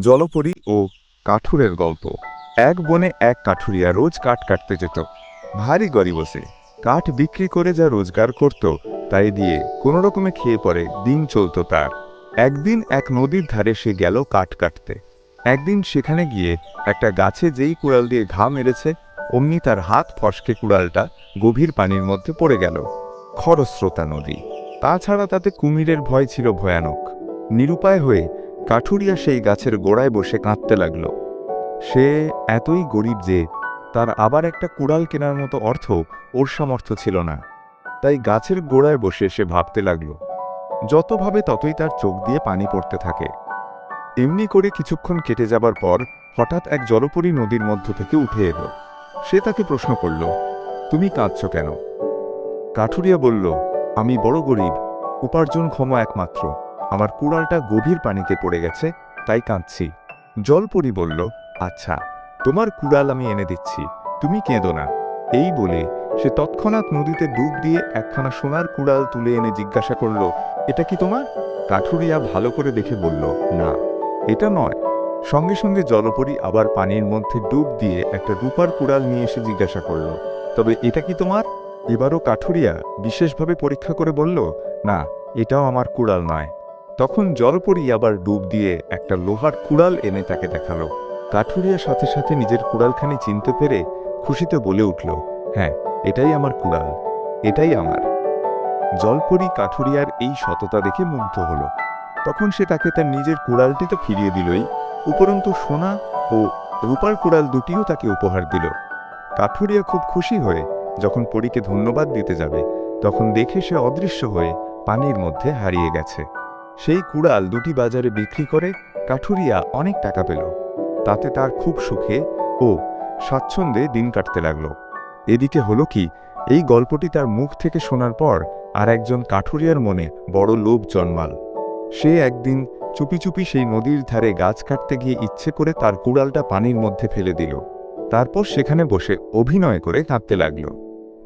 জলপরি ও কাঠুরের গল্প। এক বনে এক কাঠুরিয়া রোজ কাঠ কাটতে যেত। ভারী গরিব সে। কাঠ বিক্রি করে যা রোজগার করত, তাই দিয়ে কোনো রকমে খেয়ে পরে দিন চলতো তার। একদিন এক নদীর ধারে সে গেল কাঠ কাটতে। একদিন সেখানে গিয়ে একটা গাছে যেই কুড়াল দিয়ে ঘা মেরেছে, অমনি তার হাত ফসকে কুড়ালটা গভীর পানির মধ্যে পড়ে গেল। খরস্রোতা নদী। তাছাড়া তাতে কুমিরের ভয় ছিল ভয়ানক। নিরুপায় হয়ে কাঠুরিয়া সেই গাছের গোড়ায় বসে কাঁদতে লাগল। সে এতই গরিব যে তার আবার একটা কুড়াল কেনার মতো অর্থ ওর সামর্থ্য ছিল না। তাই গাছের গোড়ায় বসে সে ভাবতে লাগল, যতভাবে ততই তার চোখ দিয়ে পানি পড়তে থাকে। এমনি করে কিছুক্ষণ কেটে যাবার পর হঠাৎ এক জলপরী নদীর মধ্য থেকে উঠে এলো। সে তাকে প্রশ্ন করল, তুমি কাঁদছ কেন? কাঠুরিয়া বলল, আমি বড় গরিব উপার্জনক্ষম একমাত্র। আমার কুড়ালটা গভীর পানিতে পড়ে গেছে, তাই কাঁদছি। জলপরি বলল আচ্ছা তোমার কুড়াল আমি এনে দিচ্ছি, তুমি কেঁদো না। এই বলে সে তৎক্ষণাৎ নদীতে ডুব দিয়ে একখানা সোনার কুড়াল তুলে এনে জিজ্ঞাসা করল, এটা কি তোমার? কাঠুরিয়া ভালো করে দেখে বলল, না, এটা নয়। সঙ্গে সঙ্গে জলপরি আবার পানির মধ্যে ডুব দিয়ে একটা রূপার কুড়াল নিয়ে এসে জিজ্ঞাসা করল, তবে এটা কি তোমার? এবারও কাঠুরিয়া বিশেষভাবে পরীক্ষা করে বলল, না, এটাও আমার কুড়াল নয়। তখন জলপরি আবার ডুব দিয়ে একটা লোহার কুড়াল এনে তাকে দেখাল। কাঠুরিয়ার সাথে সাথে নিজের কুড়ালখানি চিনতে পেরে খুশিতে বলে উঠল হ্যাঁ এটাই আমার কুড়াল, এটাই আমার। জলপরি কাঠুরিয়ার এই সততা দেখে মুগ্ধ হলো। তখন সে তাকে তার নিজের কুড়ালটি তো ফিরিয়ে দিলই, উপরন্তু সোনা ও রূপার কুড়াল দুটিও তাকে উপহার দিল। কাঠুরিয়া খুব খুশি হয়ে যখন পরীকে ধন্যবাদ দিতে যাবে, তখন দেখে সে অদৃশ্য হয়ে পানির মধ্যে হারিয়ে গেছে। সেই কুড়াল দুটি বাজারে বিক্রি করে কাঠুরিয়া অনেক টাকা পেল। তাতে তার খুব সুখে ও স্বাচ্ছন্দ্যে দিন কাটতে লাগল। এদিকে হলো কি, এই গল্পটি তার মুখ থেকে শোনার পর আর একজন কাঠুরিয়ার মনে বড় লোভ জন্মাল। সে একদিন চুপি চুপি সেই নদীর ধারে গাছ কাটতে গিয়ে ইচ্ছে করে তার কুড়ালটা পানির মধ্যে ফেলে দিল। তারপর সেখানে বসে অভিনয় করে কাঁদতে লাগল।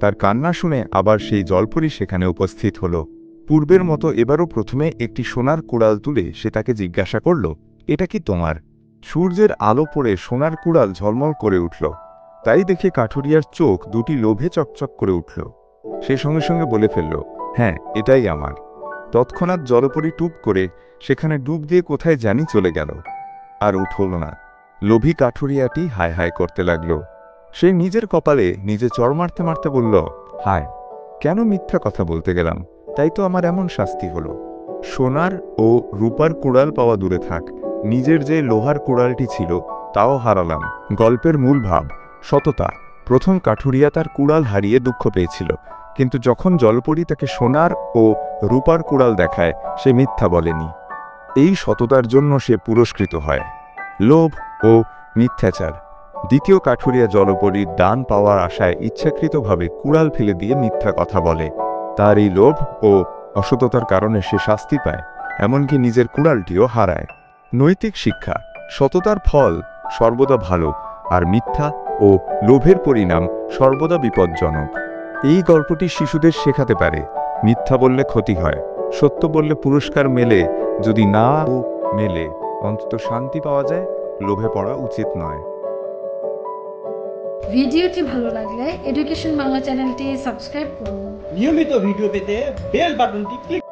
তার কান্না শুনে আবার সেই জলপরি সেখানে উপস্থিত হলো। পূর্বের মতো এবারও প্রথমে একটি সোনার কুড়াল তুলে সে তাকে জিজ্ঞাসা করল, এটা কি তোমার? সূর্যের আলো পড়ে সোনার কুড়াল ঝলমল করে উঠল। তাই দেখে কাঠুরিয়ার চোখ দুটি লোভে চকচক করে উঠল। সে সঙ্গে সঙ্গে বলে ফেলল হ্যাঁ এটাই আমার। তৎক্ষণাৎ জলপরি টুপ করে সেখানে ডুব দিয়ে কোথায় জানি চলে গেল, আর উঠল না। লোভী কাঠুরিয়াটি হায় হায় করতে লাগল। সে নিজের কপালে নিজে চর মারতে মারতে বলল, হায়, কেন মিথ্যা কথা বলতে গেলাম? তাই তো আমার এমন শাস্তি হলো। সোনার ও রূপার কুড়াল পাওয়া দূরে থাক, নিজের যে লোহার কুড়ালটি ছিল, তাও হারালাম। গল্পের মূল ভাব, সততা। প্রথম কাঠুরিয়া তার কুড়াল হারিয়ে দুঃখ পেয়েছিল, কিন্তু যখন জলপরি তাকে সোনার ও রূপার কুড়াল দেখায়, সে মিথ্যা বলেনি। এই সততার জন্য সে পুরস্কৃত হয়। লোভ ও মিথ্যাচার। দ্বিতীয় কাঠুরিয়া জলপরীর দান পাওয়ার আশায় ইচ্ছাকৃতভাবে কুড়াল ফেলে দিয়ে মিথ্যা কথা বলে। তার এই লোভ ও অসততার কারণে সে শাস্তি পায়, এমনকি নিজের কুড়ালটিও হারায়। নৈতিক শিক্ষা, সততার ফল সর্বদা ভালো আর মিথ্যা ও লোভের পরিণাম সর্বদা বিপজ্জনক। এই গল্পটি শিশুদের শেখাতে পারে, মিথ্যা বললে ক্ষতি হয়, সত্য বললে পুরস্কার মেলে, যদি না মেলে, অন্তত শান্তি পাওয়া যায়, লোভে পড়া উচিত নয়। ভিডিওটি ভালো লাগলে এডুকেশন বাংলা চ্যানেলটি সাবস্ক্রাইব করুন। নিয়মিত ভিডিও পেতে বেল বাটনটি ক্লিক